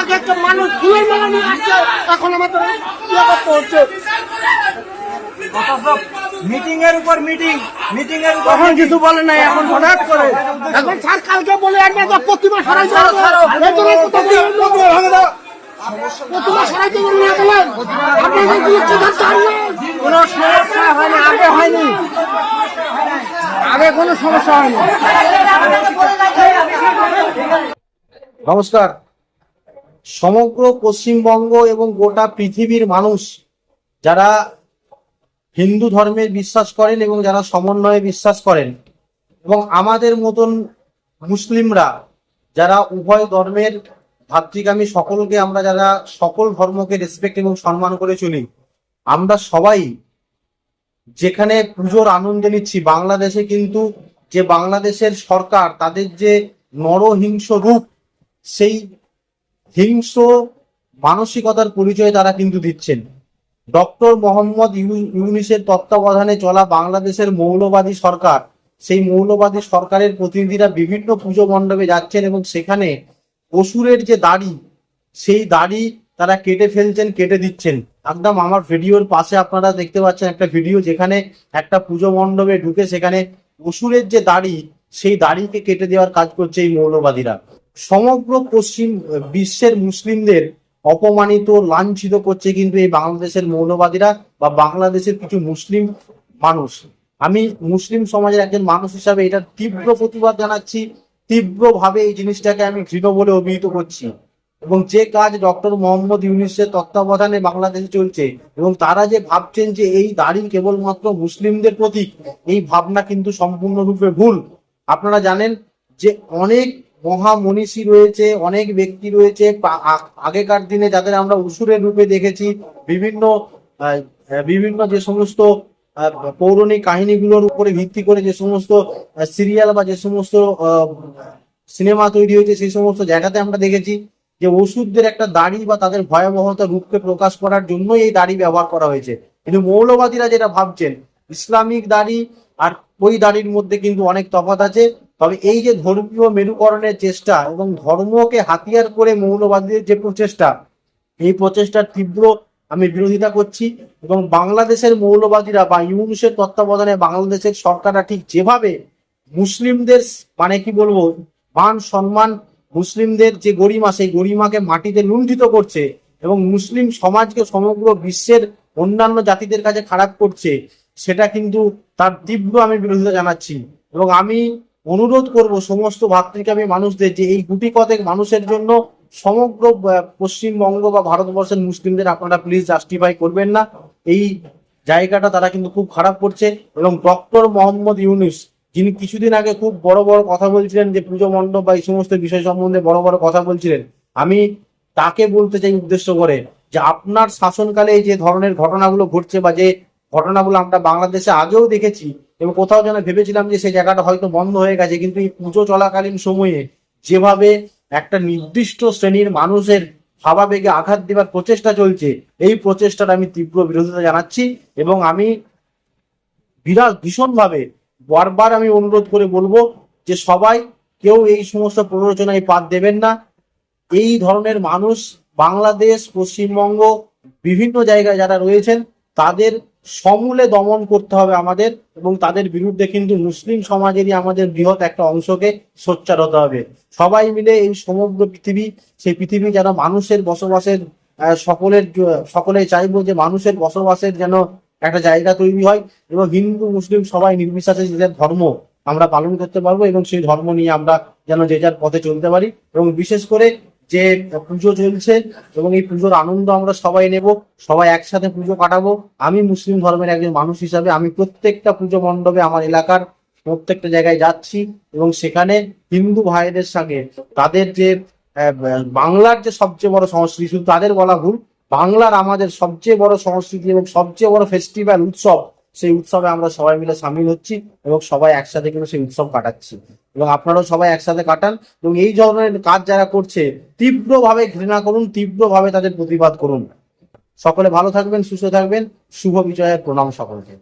আগে একটা মানুষ ফুলের মালা নিয়ে আসছে এখন আমাদের ইয়ে হচ্ছে মিটিং এর উপর মিটিং মিটিং এর উপর তখন কিছু বলে নাই এখন হঠাৎ করে। এখন স্যার কালকে বলে একবার প্রতিমা প্রতিমা সরাইতে না বলেন। আপনাদের কোনো সিদ্ধান্ত কোনো সমস্যা হয়নি আগে হয়নি। আগে কোনো সমস্যা হয়নি। নমস্কার। সমগ্র পশ্চিমবঙ্গ এবং গোটা পৃথিবীর মানুষ যারা হিন্দু ধর্মের বিশ্বাস করেন এবং যারা সমন্বয়ে বিশ্বাস করেন এবং আমাদের মতন মুসলিমরা যারা উভয় ধর্মের ভাতৃকামী সকলকে আমরা যারা সকল ধর্মকে রেসপেক্ট এবং সম্মান করে চলি, আমরা সবাই যেখানে পুজোর আনন্দ নিচ্ছি, বাংলাদেশে কিন্তু যে বাংলাদেশের সরকার তাদের যে নরহিংস রূপ সেই হিংস্র মানসিকতার পরিচয় তারা কিন্তু দিচ্ছেন। ডক্টর মোহাম্মদ ইউ- ইউনিসের তত্ত্বাবধানে চলা বাংলাদেশের মৌলবাদী সরকার, সেই মৌলবাদী সরকারের প্রতিনিধিরা বিভিন্ন পুজো মণ্ডপে যাচ্ছেন এবং সেখানে অসুরের যে দাড়ি, সেই দাড়ি তারা কেটে ফেলছেন, কেটে দিচ্ছেন। একদম আমার ভিডিওর পাশে আপনারা দেখতে পাচ্ছেন একটা ভিডিও যেখানে একটা পুজো মণ্ডপে ঢুকে সেখানে অসুরের যে দাড়ি, সেই দাড়িকে কেটে দেওয়ার কাজ করছে এই মৌলবাদীরা। সমগ্র পশ্চিম বিশ্বের মুসলিমদের অপমানিত, লাঞ্ছিত করছে কিন্তু এই বাংলাদেশের মৌলবাদীরা বা বাংলাদেশের কিছু মুসলিম মানুষ। আমি মুসলিম সমাজের একজন মানুষ হিসাবে এটা তীব্র প্রতিবাদ জানাচ্ছি, তীব্রভাবে এই জিনিসটাকে আমি ঘৃণ বলে অভিহিত করছি। এবং যে কাজ ডক্টর মোহাম্মদ ইউনিসের তত্ত্বাবধানে বাংলাদেশে চলছে এবং তারা যে ভাবছেন যে এই দাড়ি কেবলমাত্র মুসলিমদের প্রতীক, এই ভাবনা কিন্তু সম্পূর্ণরূপে ভুল। আপনারা জানেন যে অনেক মহামনীষী রয়েছে, অনেক ব্যক্তি রয়েছে। আগেকার দিনে যাদের আমরা উসুরের রূপে দেখেছি, বিভিন্ন বিভিন্ন যে সমস্ত পৌরাণিক কাহিনীগুলোর উপরে ভিত্তি করে যে সমস্ত সিরিয়াল বা যে সমস্ত সিনেমা তৈরি হয়েছে, সেই সমস্ত জায়গাতে আমরা দেখেছি যে ওষুধদের একটা দাড়ি বা তাদের ভয়াবহতা রূপকে প্রকাশ করার জন্যই এই দাড়ি ব্যবহার করা হয়েছে। কিন্তু মৌলবাদীরা যেটা ভাবছেন, ইসলামিক দাড়ি আর ওই দাড়ির মধ্যে কিন্তু অনেক তফাৎ আছে। তবে এই যে ধর্মীয় মেরুকরণের চেষ্টা এবং ধর্মকে হাতিয়ার করে মৌলবাদীদের যে প্রচেষ্টা, এই প্রচেষ্টার তীব্র আমি বিরোধিতা করছি এবং বাংলাদেশের মৌলবাদীরা বা ইউনুসের তত্ত্বাবধানে বাংলাদেশের সরকাররা ঠিক যেভাবে মুসলিমদের মানে কি বলব, মান সম্মান মুসলিমদের যে গরিমা, সেই গরিমাকে মাটিতে লুণ্ঠিত করছে এবং মুসলিম সমাজকে সমগ্র বিশ্বের অন্যান্য জাতিদের কাছে খারাপ করছে, সেটা কিন্তু তার তীব্র আমি বিরোধিতা জানাচ্ছি এবং আমি অনুরোধ করব সমস্ত ভাতৃকামী মানুষদের যে এই গুটি কতেক মানুষের জন্য সমগ্র পশ্চিমবঙ্গ বা ভারতবর্ষের মুসলিমদের আপনারা প্লিজ জাস্টিফাই করবেন না। এই জায়গাটা তারা কিন্তু খুব খারাপ করছে এবং ডক্টর মোহাম্মদ ইউনুস, যিনি কিছুদিন আগে খুব বড় বড় কথা বলছিলেন যে পুজো মণ্ডপ বা এই সমস্ত বিষয় সম্বন্ধে বড় বড় কথা বলছিলেন, আমি তাকে বলতে চাই উদ্দেশ্য করে যে আপনার শাসনকালে যে ধরনের ঘটনাগুলো ঘটছে বা যে ঘটনাগুলো আমরা বাংলাদেশে আগেও দেখেছি এবং কোথাও যেন ভেবেছিলাম যে সেই জায়গাটা হয়তো বন্ধ হয়ে গেছে, কিন্তু এই পুজো চলাকালীন সময়ে যেভাবে একটা নির্দিষ্ট শ্রেণির মানুষের ভাবাবেগে আঘাত দেওয়ার প্রচেষ্টা চলছে, এই প্রচেষ্টার আমি তীব্র বিরোধিতা জানাচ্ছি এবং আমি বিরাট ভীষণভাবে বারবার আমি অনুরোধ করে বলব যে সবাই কেউ এই সমস্ত প্ররোচনায় পাত দেবেন না। এই ধরনের মানুষ বাংলাদেশ, পশ্চিমবঙ্গ, বিভিন্ন জায়গায় যারা রয়েছেন, তাদের সমূলে দমন করতে হবে আমাদের এবং তাদের বিরুদ্ধে কিন্তু মুসলিম সমাজেরই আমাদের বৃহৎ একটা অংশকে সোচ্চার হতে হবে। সবাই মিলে এই সমগ্র পৃথিবী, সেই পৃথিবী যেন মানুষের বসবাসের সকলের সকলে চাইব যে মানুষের বসবাসের যেন একটা জায়গা তৈরি হয় এবং হিন্দু, মুসলিম সবাই নির্বিশেষে যে ধর্ম আমরা পালন করতে পারব এবং সেই ধর্ম নিয়ে আমরা যেন যে যার পথে চলতে পারি এবং বিশেষ করে যে পুজো চলছে এবং এই পুজোর আনন্দ আমরা সবাই নেব, সবাই একসাথে পুজো কাটাবো। আমি মুসলিম ধর্মের একজন মানুষ হিসাবে আমি প্রত্যেকটা পুজো মণ্ডপে আমার এলাকার প্রত্যেকটা জায়গায় যাচ্ছি এবং সেখানে হিন্দু ভাইদের সঙ্গে তাদের যে বাংলার যে সবচেয়ে বড় সংস্কৃতি, শুধু তাদের বলা ভুল, বাংলার আমাদের সবচেয়ে বড় সংস্কৃতি এবং সবচেয়ে বড় ফেস্টিভ্যাল উৎসব সেই উৎসবে আমরা সবাই মিলে সামিল হচ্ছি এবং সবাই একসাথে কিন্তু সেই উৎসব কাটাচ্ছি। এবং আপনারাও সবাই একসাথে কাটান এবং এই ধরনের কাজ যারা করছে, তীব্রভাবে ঘৃণা করুন, তীব্রভাবে তাদের প্রতিবাদ করুন। সকলে ভালো থাকবেন, সুস্থ থাকবেন। শুভ বিজয়ের প্রণাম সকলকে।